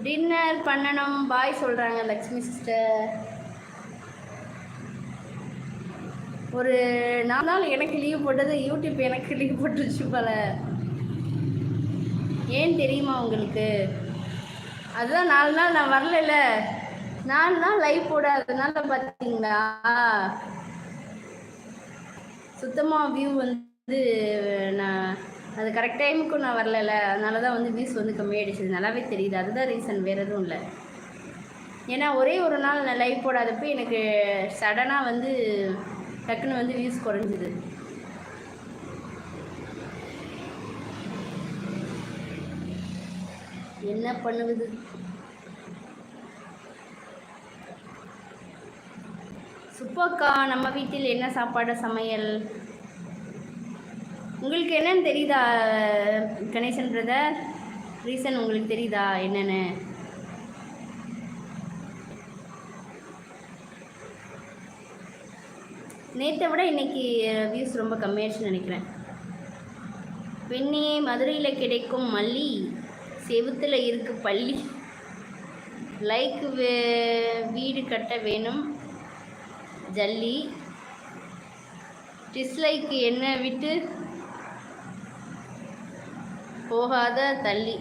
Dinner பண்ணணும் பாய் சொல்கிறாங்க Lakshmi sister ஒரு நாலு நாள் எனக்கு லீவ் போட்டது யூடியூப் எனக்கு லீவ் போட்டுருச்சு போல. ஏன் தெரியுமா உங்களுக்கு? அதுதான் நாலு நாள் நான் வரல நாலு நாள் லைவ் போடாததுனால பார்த்தீங்களா சுத்தமாக வியூ வந்து நான் அது கரெக்ட் டைமுக்கும் நான் வரல அதனால தான் வந்து வியூஸ் வந்து கம்மியாகிடுச்சு நல்லாவே தெரியுது. அதுதான் ரீசன் வேறு எதுவும் இல்லை. ஏன்னா ஒரே ஒரு நாள் நான் லைவ் போடாதப்போ எனக்கு சடனாக வந்து டக்குன்னு வந்து வியூஸ் குறைஞ்சிது. என்ன பண்ணுவது? சுப்பக்கா நம்ம வீட்டில் என்ன சாப்பாடு சமையல்? உங்களுக்கு என்னன்னு தெரியுதா கணேசன் பிரதர் ரீசன் உங்களுக்கு தெரியுதா என்னென்னு? நேற்றை விட இன்னைக்கு வியூஸ் ரொம்ப கம்மியாச்சுன்னு நினைக்கிறேன். பெண்ணே மதுரையில் கிடைக்கும் மல்லி செவுத்தில் இருக்கு பள்ளி லைக் வீடு கட்ட வேணும் ஜல்லி. டிஸ்லைக்கு என்ன விட்டு? போகாத தள்ளி.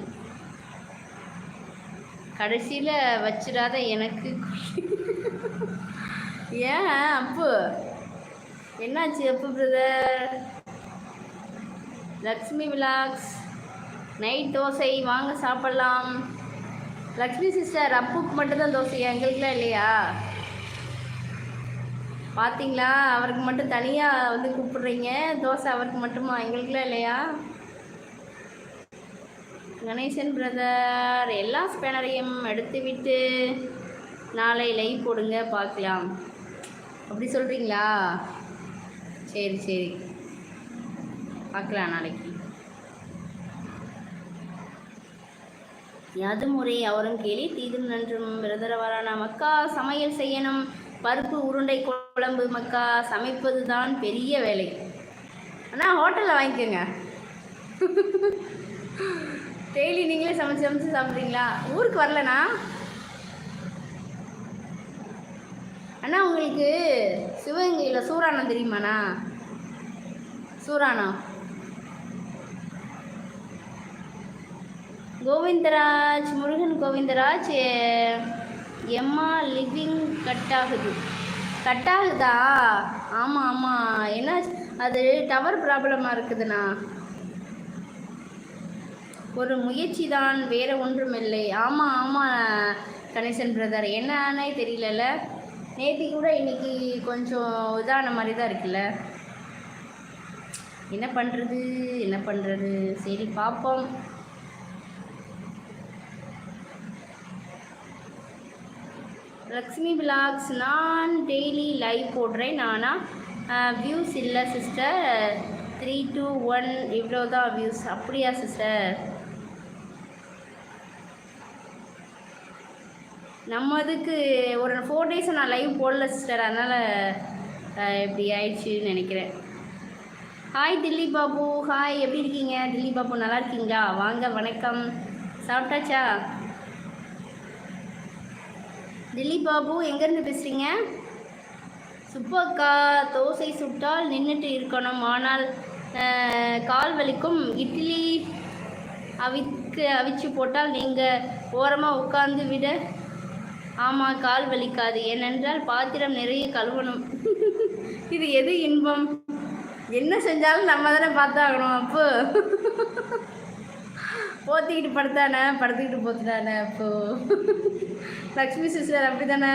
கடைசியில் வச்சிடாத எனக்கு. ஏன் அப்பு என்னாச்சு அப்பு brother Lakshmi vlogs night dosa வாங்க சாப்பிட்லாம். லக்ஷ்மி சிஸ்டர் அப்புக்கு மட்டும்தான் தோசையா? எங்களுக்குலாம் இல்லையா? பார்த்தீங்களா அவருக்கு மட்டும் தனியாக வந்து கூப்பிட்றீங்க. தோசை அவருக்கு மட்டுமா? எங்களுக்குலாம் இல்லையா? கணேசன் பிரதர் எல்லா ஸ்பேனரையும் எடுத்துவிட்டு நாளை லைவ் போடுங்க பார்க்கலாம். அப்படி சொல்கிறீங்களா சரி சரி. பார்க்கலாம் நாளைக்கு. யாது முறை அவரும் கேலி தீதும் நன்றும் விரதரவரான மக்கா சமையல் செய்யணும். பருப்பு உருண்டை குழம்பு மக்கா சமைப்பது தான் பெரிய வேலை. ஆனால் ஹோட்டலில் வாங்கிக்கோங்க. டெய்லி நீங்களே சமைச்சு சமைச்சு சாப்பிட்றீங்களா? ஊருக்கு வரலண்ணா. அண்ணா உங்களுக்கு சிவகங்கையில் சூரானம் தெரியுமாண்ணா? சூரானம் கோவிந்தராஜ் முருகன் கோவிந்தராஜ் எம்மா லிவிங் கட் ஆகுது கட் ஆகுதா ஆமாம் ஆமாம் என்ன அது டவர் ப்ராப்ளமாக இருக்குதுண்ணா. ஒரு முயற்சி தான் வேற ஒன்றும் இல்லை ஆமாம் ஆமாம் கணேசன் பிரதர் என்னன்னே தெரியலல்ல. நேற்று கூட இன்னைக்கு கொஞ்சம் இதான மாதிரி தான் இருக்குல்ல. என்ன பண்ணுறது என்ன பண்ணுறது சரி பார்ப்போம் லக்ஷ்மி பிளாக்ஸ் நான் டெய்லி லைவ் போடுறேன். நானா வியூஸ் இல்லை சிஸ்டர் த்ரீ டூ ஒன் இவ்வளோ தான் வியூஸ் அப்படியா சிஸ்டர் நம்ம இதுக்கு ஒரு ஃபோர் டேஸ் நான் லைவ் போடல சிஸ்டர் அதனால் இப்படி ஆயிடுச்சுன்னு நினைக்கிறேன். ஹாய் தில்லி பாபு. ஹாய் எப்படி இருக்கீங்க? தில்லி பாபு நல்லா இருக்கீங்களா? வாங்க வணக்கம். சாப்பிட்டாச்சா? தில்லி பாபு எங்கேருந்து பேசுகிறீங்க சுப்பக்கா தோசை சுட்டால் நின்றுட்டு இருக்கணும். ஆனால் கால் வலிக்கும். இட்லி அவிக்கு அவிச்சு போட்டால் நீங்கள் ஓரமாக உட்காந்து விட ஆமாம் கால் வலிக்காது. ஏனென்றால் பாத்திரம் நிறைய கழுவணும். இது எது இன்பம்? என்ன செஞ்சாலும் நம்ம தானே பார்த்தாகணும் அப்போ. போத்திக்கிட்டு படுத்தானே படுத்துக்கிட்டு போத்துட்டானே அப்போ. லக்ஷ்மி சிஸ்டர் அப்படி தானே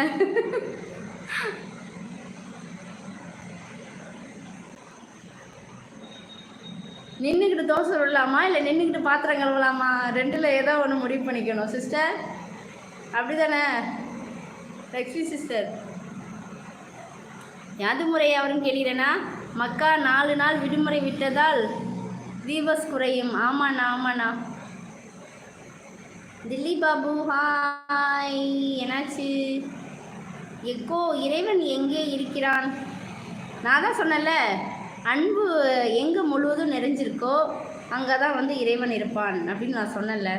நின்றுக்கிட்டு தோசை விடலாமா? இல்லை நின்றுக்கிட்டு பாத்திரம் கழுவலாமா? ரெண்டில் ஏதோ ஒன்று முடிவு பண்ணிக்கணும் சிஸ்டர். அப்படி தானே லக்ஷ்மி சிஸ்டர். யாது முறை அவரும் கேள்கிறேனா? மக்கா நாலு நாள் விடுமுறை விட்டதால் வீவர்ஸ் குறையும். ஆமாண்ணா ஆமாண்ணா. தில்லி பாபு ஹாய். என்னாச்சு? எக்கோ இறைவன் எங்கே இருக்கிறான்? நான் தான் சொன்னேன்ல அன்பு எங்கே முழுவதும் நிறைஞ்சிருக்கோ அங்கே தான் வந்து இறைவன் இருப்பான் அப்படின்னு நான் சொன்னேன்ல.